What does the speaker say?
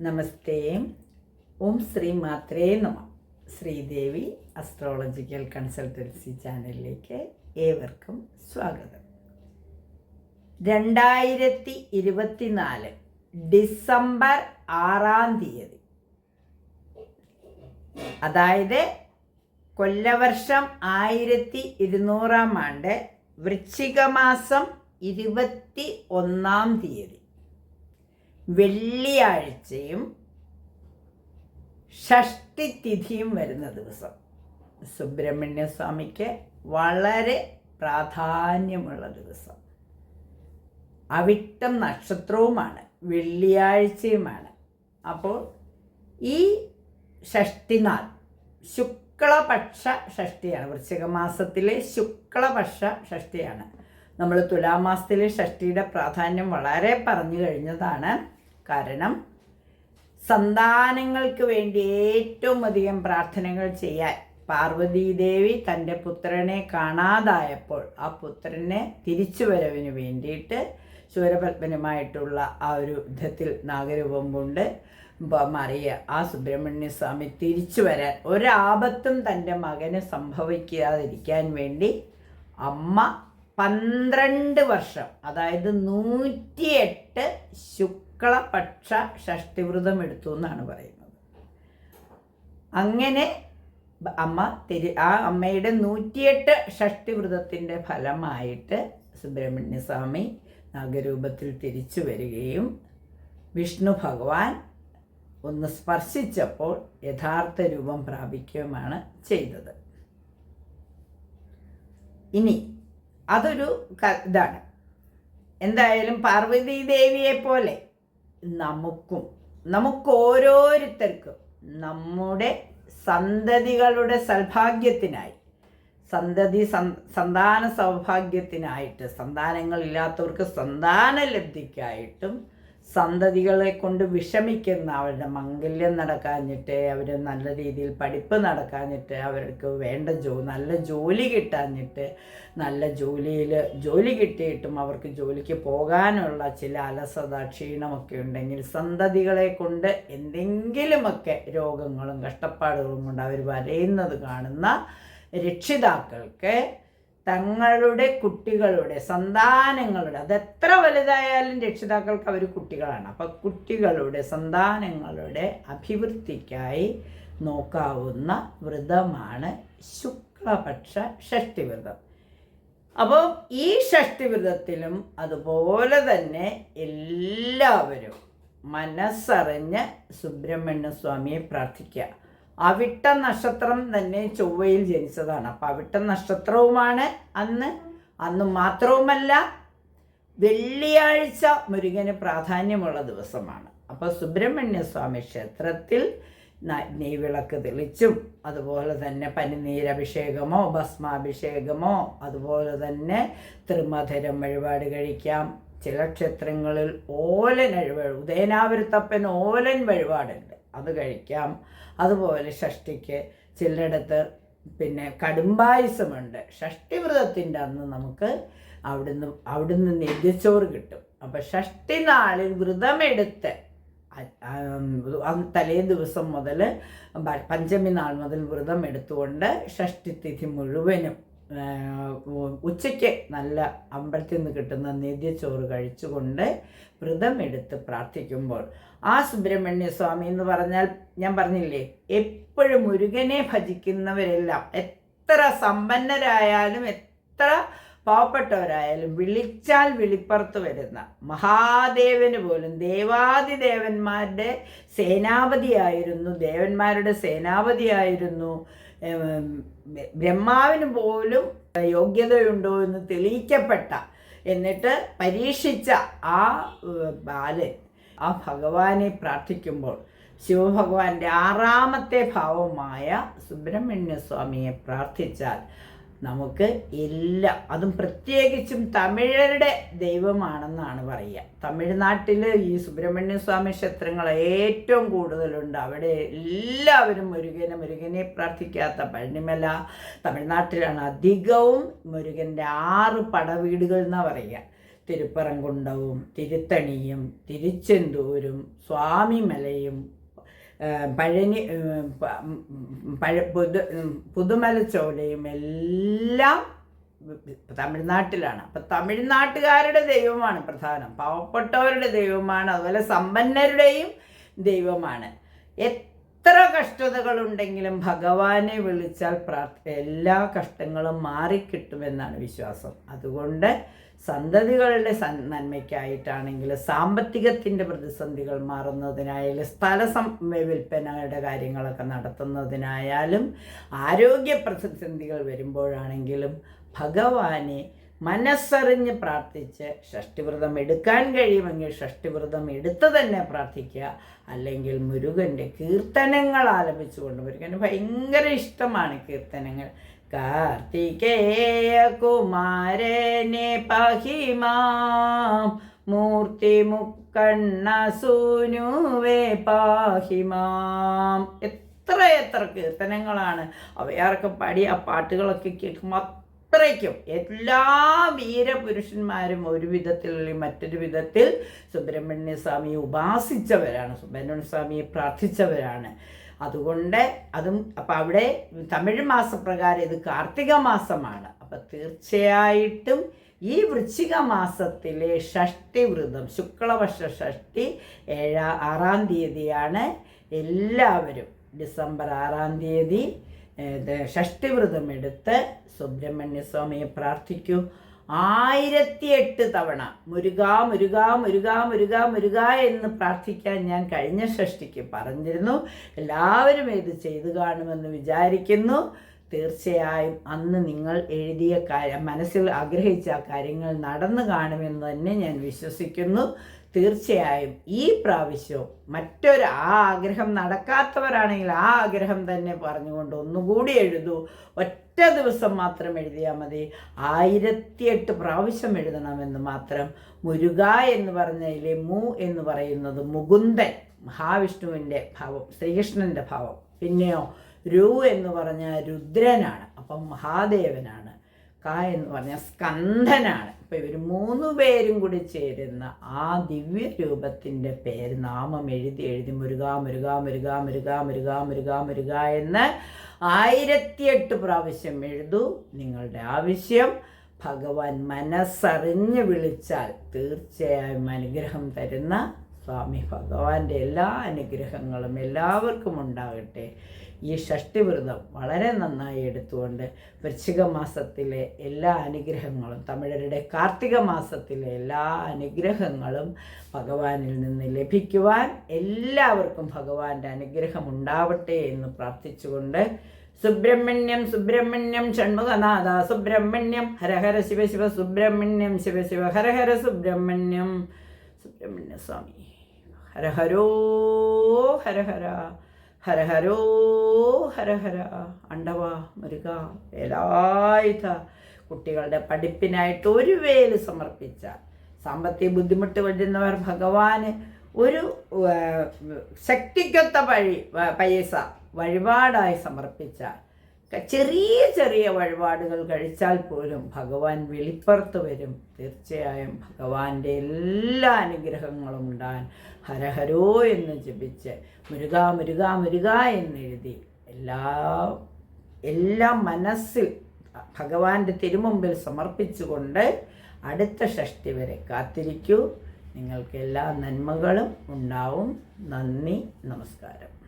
നമസ്തേ. ഓം ശ്രീ മാത്രേ നമ. Sridevi astrological consultancy ചാനലിലേക്ക് ഏവർക്കും സ്വാഗതം. രണ്ടായിരത്തി ഇരുപത്തിനാല് ഡിസംബർ ആറാം തീയതി. അതായത് കൊല്ലവർഷം ആയിരത്തി ഇരുന്നൂറാം ആണ്ട് വൃശ്ചിക മാസം ഇരുപത്തി ഒന്നാം തീയതി. വെള്ളിയാഴ്ചയും ഷഷ്ടി തിഥിയും വരുന്ന ദിവസം. സുബ്രഹ്മണ്യ സ്വാമിക്ക് വളരെ പ്രാധാന്യമുള്ള ദിവസം. അവിട്ടം നക്ഷത്രവുമാണ് വെള്ളിയാഴ്ചയുമാണ്. അപ്പോൾ ഈ ഷഷ്ടിനാൾ ശുക്ലപക്ഷ ഷഷ്ടിയാണ് വൃശ്ചിക മാസത്തിലെ ശുക്ലപക്ഷ ഷഷ്ടിയാണ്. നമ്മൾ തുലാമാസത്തിലെ ഷഷ്ടിയുടെ പ്രാധാന്യം വളരെ പറഞ്ഞു കഴിഞ്ഞതാണ്. കാരണം സന്താനങ്ങൾക്ക് വേണ്ടി ഏറ്റവും അധികം പ്രാർത്ഥനകൾ ചെയ്യാൻ പാർവതീദേവി തന്റെ പുത്രനെ കാണാതായപ്പോൾ ആ പുത്രനെ തിരിച്ചുവരവിന് വേണ്ടിയിട്ട് ശൂരപത്മനുമായിട്ടുള്ള ആ ഒരു യുദ്ധത്തിൽ നാഗരൂപം കൊണ്ട് മാറിയ ആ സുബ്രഹ്മണ്യ സ്വാമി തിരിച്ചു വരാൻ ഒരാപത്തും തന്റെ മകന് സംഭവിക്കാതിരിക്കാൻ വേണ്ടി അമ്മ പന്ത്രണ്ട് വർഷം അതായത് നൂറ്റിയെട്ട് ശുക്ലപക്ഷ ഷഷ്ടിവ്രതം എടുത്തു എന്നാണ് പറയുന്നത്. അങ്ങനെ അമ്മ തിരി ആ അമ്മയുടെ നൂറ്റിയെട്ട് ഷഷ്ടിവ്രതത്തിന്റെ ഫലമായിട്ട് സുബ്രഹ്മണ്യസ്വാമി നാഗരൂപത്തിൽ തിരിച്ചു വരികയും വിഷ്ണു ഭഗവാൻ ഒന്ന് സ്പർശിച്ചപ്പോൾ യഥാർത്ഥ രൂപം പ്രാപിക്കുകയുമാണ് ചെയ്തത്. ഇനി അതൊരു ഇതാണ്. എന്തായാലും പാർവതി ദേവിയെ പോലെ നമുക്കും നമുക്ക് ഓരോരുത്തർക്കും നമ്മുടെ സന്തതികളുടെ സൗഭാഗ്യത്തിനായി സന്തതി സന്താന സൗഭാഗ്യത്തിനായിട്ട് സന്താനങ്ങളില്ലാത്തവർക്ക് സന്താന ലബ്ധിക്കായിട്ടും സന്തതികളെ കൊണ്ട് വിഷമിക്കുന്ന അവരുടെ മംഗല്യം നടക്കാഞ്ഞിട്ട് അവർ നല്ല രീതിയിൽ പഠിപ്പ് നടക്കാഞ്ഞിട്ട് അവർക്ക് വേണ്ട ജോ നല്ല ജോലി കിട്ടാഞ്ഞിട്ട് നല്ല ജോലിയിൽ ജോലി കിട്ടിയിട്ടും അവർക്ക് ജോലിക്ക് പോകാനുള്ള ചില അലസത ക്ഷീണമൊക്കെ ഉണ്ടെങ്കിൽ സന്തതികളെ കൊണ്ട് എന്തെങ്കിലുമൊക്കെ രോഗങ്ങളും കഷ്ടപ്പാടുകളും കൊണ്ട് അവർ വരയുന്നത് കാണുന്ന രക്ഷിതാക്കൾക്ക് തങ്ങളുടെ കുട്ടികളുടെ സന്താനങ്ങളുടെ അതെത്ര വലുതായാലും രക്ഷിതാക്കൾക്ക് അവർ കുട്ടികളാണ്. അപ്പം കുട്ടികളുടെ സന്താനങ്ങളുടെ അഭിവൃദ്ധിക്കായി നോക്കാവുന്ന വ്രതമാണ് ശുക്ലപക്ഷ ഷഷ്ടിവ്രതം. അപ്പോൾ ഈ ഷഷ്ടിവ്രതത്തിലും അതുപോലെ തന്നെ എല്ലാവരും മനസ്സറിഞ്ഞ് സുബ്രഹ്മണ്യ സ്വാമിയെ പ്രാർത്ഥിക്കുക. അവിട്ട നക്ഷത്രം തന്നെ ചൊവ്വയിൽ ജനിച്ചതാണ്. അപ്പം അവിട്ട നക്ഷത്രവുമാണ് അന്ന്. അന്ന് മാത്രവുമല്ല വെള്ളിയാഴ്ച മുരുകന് പ്രാധാന്യമുള്ള ദിവസമാണ്. അപ്പോൾ സുബ്രഹ്മണ്യ സ്വാമി ക്ഷേത്രത്തിൽ നെയ്വിളക്ക് തെളിച്ചും അതുപോലെ തന്നെ പനിനീരഭിഷേകമോ ഭസ്മാഭിഷേകമോ അതുപോലെ തന്നെ ത്രിമധുരം വഴിപാട് കഴിക്കാം. ചില ക്ഷേത്രങ്ങളിൽ ഓലൻ വഴിപാട് ഉദയനാപുരത്തപ്പൻ ഓലൻ വഴിപാടുണ്ട്. അത് കഴിക്കാം. അതുപോലെ ഷഷ്ടിക്ക് ചിലയിടത്ത് പിന്നെ കടുംബായുസമുണ്ട് ഷഷ്ടിവ്രതത്തിന്റെ അന്ന് നമുക്ക് അവിടുന്ന് അവിടുന്ന് നെല്ലിച്ചോറ് കിട്ടും. അപ്പം ഷഷ്ടി നാളിൽ വ്രതമെടുത്ത് തലേ ദിവസം മുതൽ പഞ്ചമി നാൾ മുതൽ വ്രതം എടുത്തുകൊണ്ട് ഷഷ്ടിത്തിഥി മുഴുവനും ഉച്ചയ്ക്ക് നല്ല അമ്പലത്തിൽ നിന്ന് കിട്ടുന്ന നെല്ലിച്ചോറ് കഴിച്ചുകൊണ്ട് വ്രതമെടുത്ത് പ്രാർത്ഥിക്കുമ്പോൾ ആ സുബ്രഹ്മണ്യ സ്വാമി എന്ന് പറഞ്ഞാൽ ഞാൻ പറഞ്ഞില്ലേ എപ്പോഴും മുരുകനെ ഭജിക്കുന്നവരെല്ലാം എത്ര സമ്പന്നരായാലും എത്ര പാവപ്പെട്ടവരായാലും വിളിച്ചാൽ വിളിപ്പുറത്ത് വരുന്ന മഹാദേവന് പോലും ദേവാദിദേവന്മാരുടെ സേനാപതിയായിരുന്നു ദേവന്മാരുടെ സേനാപതിയായിരുന്നു. ബ്രഹ്മാവിന് പോലും യോഗ്യതയുണ്ടോ എന്ന് തെളിയിക്കപ്പെട്ട എന്നിട്ട് പരീക്ഷിച്ച ആ ബാലൻ ആ ഭഗവാനെ പ്രാർത്ഥിക്കുമ്പോൾ ശിവഭഗവാന്റെ ആറാമത്തെ ഭാവമായ സുബ്രഹ്മണ്യ സ്വാമിയെ പ്രാർത്ഥിച്ചാൽ നമുക്ക് എല്ലാ അതും പ്രത്യേകിച്ചും തമിഴരുടെ ദൈവമാണെന്നാണ് പറയുക. തമിഴ്നാട്ടിൽ ഈ സുബ്രഹ്മണ്യ സ്വാമി ക്ഷേത്രങ്ങൾ ഏറ്റവും കൂടുതലുണ്ട്. അവിടെ എല്ലാവരും മുരുകനെ മുരുകനെ പ്രാർത്ഥിക്കാത്ത പഴനിമല തമിഴ്നാട്ടിലാണ് അധികവും മുരുകന്റെ ആറ് പടവീടുകൾ എന്നാണ് പറയുക. തിരുപ്പറംകുണ്ടവും തിരുത്തണിയും തിരുച്ചെന്തൂരും സ്വാമിമലയും പഴനി പഴ പുതു പുതുമലച്ചോലയും എല്ലാം തമിഴ്നാട്ടിലാണ്. അപ്പം തമിഴ്നാട്ടുകാരുടെ ദൈവമാണ് പ്രധാനം. പാവപ്പെട്ടവരുടെ ദൈവമാണ് അതുപോലെ സമ്പന്നരുടെയും ദൈവമാണ്. എത്ര കഷ്ടതകളുണ്ടെങ്കിലും ഭഗവാനെ വിളിച്ചാൽ പ്രാർത്ഥ എല്ലാ കഷ്ടങ്ങളും മാറിക്കിട്ടുമെന്നാണ് വിശ്വാസം. അതുകൊണ്ട് സന്തതികളുടെ നന്മയ്ക്കായിട്ടാണെങ്കിൽ സാമ്പത്തികത്തിന്റെ പ്രതിസന്ധികൾ മാറുന്നതിനായാലും സ്ഥല സം കാര്യങ്ങളൊക്കെ നടത്തുന്നതിനായാലും ആരോഗ്യ പ്രതിസന്ധികൾ വരുമ്പോഴാണെങ്കിലും ഭഗവാനെ മനസ്സറിഞ്ഞ് പ്രാർത്ഥിച്ച് ഷഷ്ടിവ്രതം എടുക്കാൻ കഴിയുമെങ്കിൽ ഷഷ്ടിവ്രതം എടുത്ത് തന്നെ പ്രാർത്ഥിക്കുക. അല്ലെങ്കിൽ മുരുകന്റെ കീർത്തനങ്ങൾ ആലപിച്ചുകൊണ്ട് മുരുകന് ഭയങ്കര ഇഷ്ടമാണ് കീർത്തനങ്ങൾ. കാർത്തികേയ കുമാരനെ പഹിമാം. മൂർത്തി മുക്കണ്ണ സൂനുവേ പാഹിമാം. എത്ര എത്ര കീർത്തനങ്ങളാണ്. അവയാർക്ക് പാടി ആ പാട്ടുകളൊക്കെ കേൾക്കുമ്പോൾ അത്രയ്ക്കും. എല്ലാ വീരപുരുഷന്മാരും ഒരു വിധത്തിൽ അല്ലെങ്കിൽ മറ്റൊരു വിധത്തിൽ സുബ്രഹ്മണ്യ സ്വാമിയെ ഉപാസിച്ചവരാണ്. സുബ്രഹ്മണ്യ സ്വാമിയെ പ്രാർത്ഥിച്ചവരാണ്. അതുകൊണ്ട് അതും അപ്പം അവിടെ തമിഴ് മാസപ്രകാരം ഇത് കാർത്തിക മാസമാണ്. അപ്പം തീർച്ചയായിട്ടും ഈ വൃശ്ചിക മാസത്തിലെ ഷഷ്ടി വ്രതം ശുക്ലപക്ഷ ഷഷ്ടി ഏഴാ ആറാം തീയതിയാണ് എല്ലാവരും ഡിസംബർ ആറാം തീയതി ഷഷ്ടി വ്രതം എടുത്ത് സുബ്രഹ്മണ്യ സ്വാമിയെ പ്രാർത്ഥിക്കൂ. ആയിരത്തി എട്ട് തവണ മുരുക മുരുക മുരുക മുരുക മുരുക എന്ന് പ്രാർത്ഥിക്കാൻ ഞാൻ കഴിഞ്ഞ ഷഷ്ടിക്ക് പറഞ്ഞിരുന്നു. എല്ലാവരും ഇത് ചെയ്തു കാണുമെന്ന് വിചാരിക്കുന്നു. തീർച്ചയായും അന്ന് നിങ്ങൾ എഴുതിയ കാര്യം മനസ്സിൽ ആഗ്രഹിച്ച കാര്യങ്ങൾ നടന്നു കാണുമെന്ന് തന്നെ ഞാൻ വിശ്വസിക്കുന്നു. തീർച്ചയായും ഈ പ്രാവശ്യവും മറ്റൊരു ആ ആഗ്രഹം നടക്കാത്തവരാണെങ്കിൽ ആ ആഗ്രഹം തന്നെ പറഞ്ഞുകൊണ്ട് ഒന്നുകൂടി എഴുതൂ. ഒറ്റ ദിവസം മാത്രം എഴുതിയാൽ മതി. ആയിരത്തിയെട്ട് പ്രാവശ്യം എഴുതണമെന്ന് മാത്രം മുരുക എന്ന് പറഞ്ഞതിലെ മു എന്ന് പറയുന്നത് മുകുന്ദൻ മഹാവിഷ്ണുവിന്റെ ഭാവം ശ്രീകൃഷ്ണന്റെ ഭാവം. പിന്നെയോ രു എന്ന് പറഞ്ഞ രുദ്രനാണ് അപ്പം മഹാദേവനാണ്. ക എന്ന് പറഞ്ഞ സ്കന്ധനാണ്. അപ്പോൾ ഇവർ മൂന്ന് പേരും കൂടി ചേരുന്ന ആ ദിവ്യ രൂപത്തിന്റെ പേര് നാമം എഴുതി എഴുതി മുരുക മുരുക മുരുക മുരുക മുരുക മുരുക മുരുക എന്ന് ആയിരത്തിയെട്ട് പ്രാവശ്യം എഴുതൂ. നിങ്ങളുടെ ആവശ്യം ഭഗവാൻ മനസ്സറിഞ്ഞ് വിളിച്ചാൽ തീർച്ചയായും അനുഗ്രഹം തരുന്ന സ്വാമി ഭഗവാന്റെ എല്ലാ അനുഗ്രഹങ്ങളും എല്ലാവർക്കും ഉണ്ടാകട്ടെ. ഈ ഷഷ്ടിവ്രതം വളരെ നന്നായി എടുത്തുകൊണ്ട് വൃശ്ചിക മാസത്തിലെ എല്ലാ അനുഗ്രഹങ്ങളും തമിഴരുടെ കാർത്തിക മാസത്തിലെ എല്ലാ അനുഗ്രഹങ്ങളും ഭഗവാനിൽ നിന്ന് ലഭിക്കുവാൻ എല്ലാവർക്കും ഭഗവാന്റെ അനുഗ്രഹം ഉണ്ടാവട്ടെ എന്ന് പ്രാർത്ഥിച്ചുകൊണ്ട് സുബ്രഹ്മണ്യം സുബ്രഹ്മണ്യം ഷൺമുഖനാഥ സുബ്രഹ്മണ്യം ഹരഹര ശിവ ശിവ സുബ്രഹ്മണ്യം ശിവ ശിവ ഹരഹര സുബ്രഹ്മണ്യം സുബ്രഹ്മണ്യ സ്വാമി ഹരഹരോ ഹരഹര ഹരഹരോ ഹരഹര അണ്ടവ മുരുക ഏതായിത കുട്ടികളുടെ പഠിപ്പിനായിട്ട് ഒരു വേൽ സമർപ്പിച്ച സാമ്പത്തിക ബുദ്ധിമുട്ട് വരുന്നവർ ഭഗവാന് ഒരു ശക്തിക്കൊത്ത വഴി പൈസ വഴിപാടായി സമർപ്പിച്ച ചെറിയ ചെറിയ വഴിപാടുകൾ കഴിച്ചാൽ പോലും ഭഗവാൻ വെളിപ്പുറത്ത് വരും. തീർച്ചയായും ഭഗവാന്റെ എല്ലാ അനുഗ്രഹങ്ങളും ഉണ്ടാകാൻ ഹരഹരോ എന്ന് ജപിച്ച് മുരുക മുരുക മുരുക എന്നെഴുതി എല്ലാ എല്ലാം മനസ്സിൽ ഭഗവാന്റെ തിരുമുമ്പിൽ സമർപ്പിച്ചുകൊണ്ട് അടുത്ത ഷഷ്ടി വരെ കാത്തിരിക്കൂ. നിങ്ങൾക്ക് എല്ലാ നന്മകളും ഉണ്ടാവും. നന്ദി നമസ്കാരം.